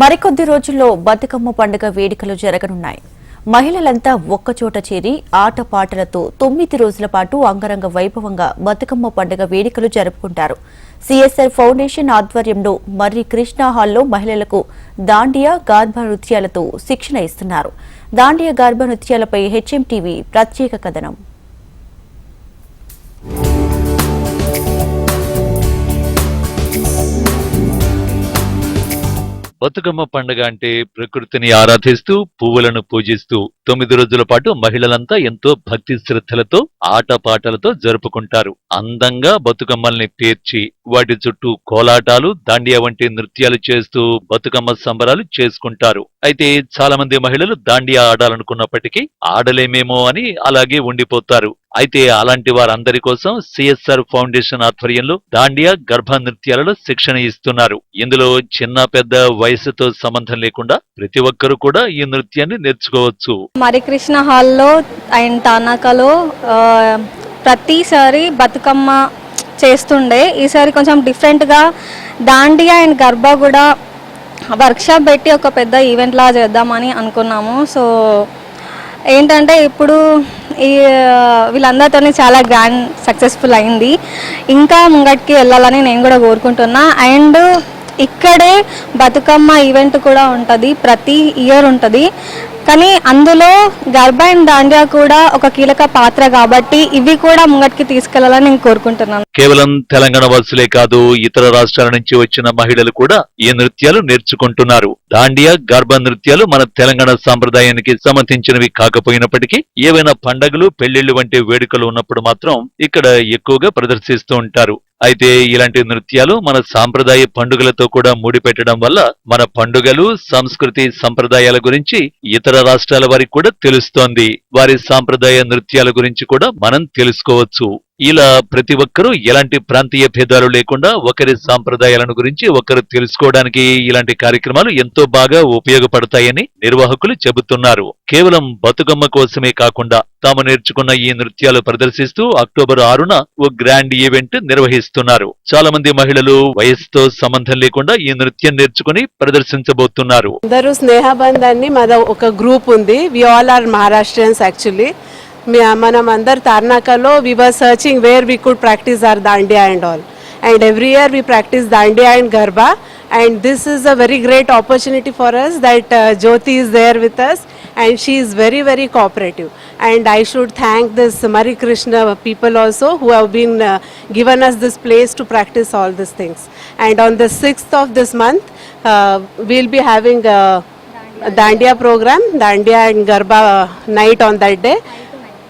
మరికొద్ది రోజుల్లో బతుకమ్మ పండుగ వేడుకలు జరగనున్నాయి. మహిళలంతా ఒక్కచోట చేరి ఆటపాటలతో తొమ్మిది రోజుల పాటు అంగరంగ వైభవంగా బతుకమ్మ పండుగ వేడుకలు జరుపుకుంటారు. సిఎస్ఆర్ ఫౌండేషన్ ఆధ్వర్యంలో మర్రి కృష్ణా హాల్లో మహిళలకు దాండియా గార్భ నృత్యాలతో శిక్షణ ఇస్తున్నారు. దాండియా గార్భ నృత్యాలపై హెచ్ఎం టీవీ ప్రత్యేక కథనం. బతుకమ్మ పండుగ అంటే ప్రకృతిని ఆరాధిస్తూ పువ్వులను పూజిస్తూ తొమ్మిది రోజుల పాటు మహిళలంతా ఎంతో భక్తి శ్రద్ధలతో ఆటపాటలతో జరుపుకుంటారు. అందంగా బతుకమ్మల్ని పేర్చి వాటి చుట్టూ కోలాటాలు దాండియా వంటి నృత్యాలు చేస్తూ బతుకమ్మ సంబరాలు చేసుకుంటారు. అయితే చాలా మంది మహిళలు దాండియా ఆడాలనుకున్నప్పటికీ ఆడలేమేమో అని అలాగే ఉండిపోతారు. అయితే అలాంటి వారందరి కోసం సిఎస్ఆర్ ఫౌండేషన్ ఆధ్వర్యంలో దాండియా గర్భ నృత్యాలలో శిక్షణ ఇస్తున్నారు. ఇందులో చిన్న పెద్ద వయసుతో సంబంధం లేకుండా ప్రతి ఒక్కరూ కూడా ఈ నృత్యాన్ని నేర్చుకోవచ్చు. మరికృష్ణ హాల్లో అండ్ తానాకలో ప్రతిసారి బతుకమ్మ చేస్తుండే. ఈసారి కొంచెం డిఫరెంట్గా దాండియా అండ్ గర్భా కూడా వర్క్షాప్ పెట్టి ఒక పెద్ద ఈవెంట్ లా చేద్దామని అనుకున్నాము. సో ఏంటంటే ఇప్పుడు ఈ వీళ్ళందరితోనే చాలా గ్రాండ్ సక్సెస్ఫుల్ అయింది. ఇంకా ముంగటికి వెళ్ళాలని నేను కూడా కోరుకుంటున్నా. అండ్ ఇక్కడే బతుకమ్మ ఈవెంట్ కూడా ఉంటుంది. ప్రతి ఇయర్ ఉంటుంది. కానీ అందులో గర్భ అండ్ దాండియా కూడా ఒక కీలక పాత్ర కాబట్టి ఇవి కూడా ముంగటికి తీసుకెళ్ళాలని నేను కోరుకుంటున్నాను. కేవలం తెలంగాణ వాసులే కాదు ఇతర రాష్ట్రాల నుంచి వచ్చిన మహిళలు కూడా ఈ నృత్యాలు నేర్చుకుంటున్నారు. దాండియా గర్భ నృత్యాలు మన తెలంగాణ సాంప్రదాయానికి సంబంధించినవి కాకపోయినప్పటికీ ఏవైనా పండగలు పెళ్ళిళ్ళు వంటి వేడుకలు ఉన్నప్పుడు మాత్రం ఇక్కడ ఎక్కువగా ప్రదర్శిస్తూ ఉంటారు. అయితే ఇలాంటి నృత్యాలు మన సాంప్రదాయ పండుగలతో కూడా ముడిపెట్టడం వల్ల మన పండుగలు సంస్కృతి సంప్రదాయాల గురించి ఇతర రాష్ట్రాల వారికి కూడా తెలుస్తోంది. వారి సాంప్రదాయ నృత్యాల గురించి కూడా మనం తెలుసుకోవచ్చు. ఇలా ప్రతి ఒక్కరూ ఎలాంటి ప్రాంతీయ భేదాలు లేకుండా ఒకరి సాంప్రదాయాలను గురించి ఒకరు తెలుసుకోవడానికి ఇలాంటి కార్యక్రమాలు ఎంతో బాగా ఉపయోగపడతాయని నిర్వాహకులు చెబుతున్నారు. కేవలం బతుకమ్మ కోసమే కాకుండా తాము నేర్చుకున్న ఈ నృత్యాలు ప్రదర్శిస్తూ అక్టోబర్ ఆరున ఓ గ్రాండ్ ఈవెంట్ నిర్వహిస్తున్నారు. చాలా మంది మహిళలు వయసుతో సంబంధం లేకుండా ఈ నృత్యం నేర్చుకుని ప్రదర్శించబోతున్నారు. అందరూ స్నేహబంధాన్ని అని ఒక గ్రూప్ ఉంది. We all are Maharashtrians actually మనం అందరు తార్నాకలో we were searching where we could practise or dandiya and all and every year we practise dandiya and garba and this is a very great opportunity for us that Jyoti is there with us and she is very very cooperative and i should thank this mari krishna people also who have been uh, given us this place to practice all these things and on the 6th of this month uh, we'll be having a, a dandiya program dandiya and garba night on that day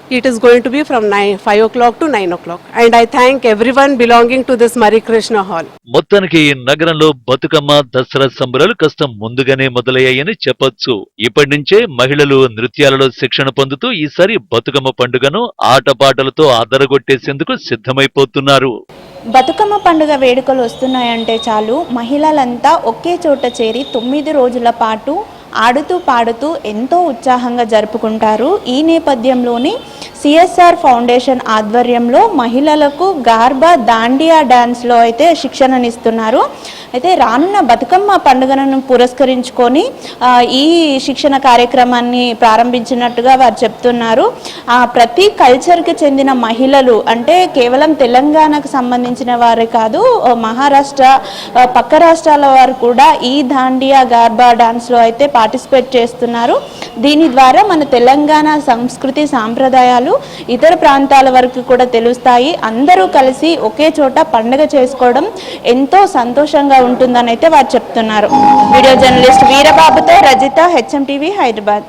It is going to be from 9 5 o'clock to 9 o'clock. And i thank everyone belonging to this mari krishna hall. మొత్తానికి ఈ నగరంలో బతుకమ్మ దసరా సంబరాలు కాస్త ముందుగానే మొదలయ్యాయని చెప్పొచ్చు. ఇప్పటి నుంచే మహిళలు నృత్యాలలో శిక్షణ పొందుతూ ఈసారి బతుకమ్మ పండుగను ఆటపాటలతో అదరగొట్టేసేందుకు సిద్ధమైపోతున్నారు. బతుకమ్మ పండుగ వేడుకలు వస్తున్నాయంటే చాలు. మహిళలంతా ఒకే చోట చేరి తొమ్మిది రోజుల పాటు ఆడుతూ పాడుతూ ఎంతో ఉత్సాహంగా జరుపుకుంటారు. ఈ నేపథ్యంలోనే సిఎస్ఆర్ ఫౌండేషన్ ఆధ్వర్యంలో మహిళలకు గార్బా దాండియా డ్యాన్స్లో అయితే శిక్షణనిస్తున్నారు. అయితే రానున్న బతుకమ్మ పండుగను పురస్కరించుకొని ఈ శిక్షణ కార్యక్రమాన్ని ప్రారంభించినట్టుగా వారు చెప్తున్నారు. ఆ, ప్రతి కల్చర్కి చెందిన మహిళలు అంటే కేవలం తెలంగాణకు సంబంధించిన వారే కాదు మహారాష్ట్ర పక్క రాష్ట్రాల వారు కూడా ఈ దాండియా గార్బా డాన్స్లో అయితే పార్టిసిపేట్ చేస్తున్నారు. దీని ద్వారా మన తెలంగాణ సంస్కృతి సాంప్రదాయాలు ఇతర ప్రాంతాల వరకు కూడా తెలుస్తాయి. అందరూ కలిసి ఒకే చోట పండుగ చేసుకోవడం ఎంతో సంతోషంగా ఉంటుందని అయితే వారు చెప్తున్నారు. వీడియో జర్నలిస్ట్ వీరబాబుతో రజిత హెచ్ఎం టీవీ హైదరాబాద్.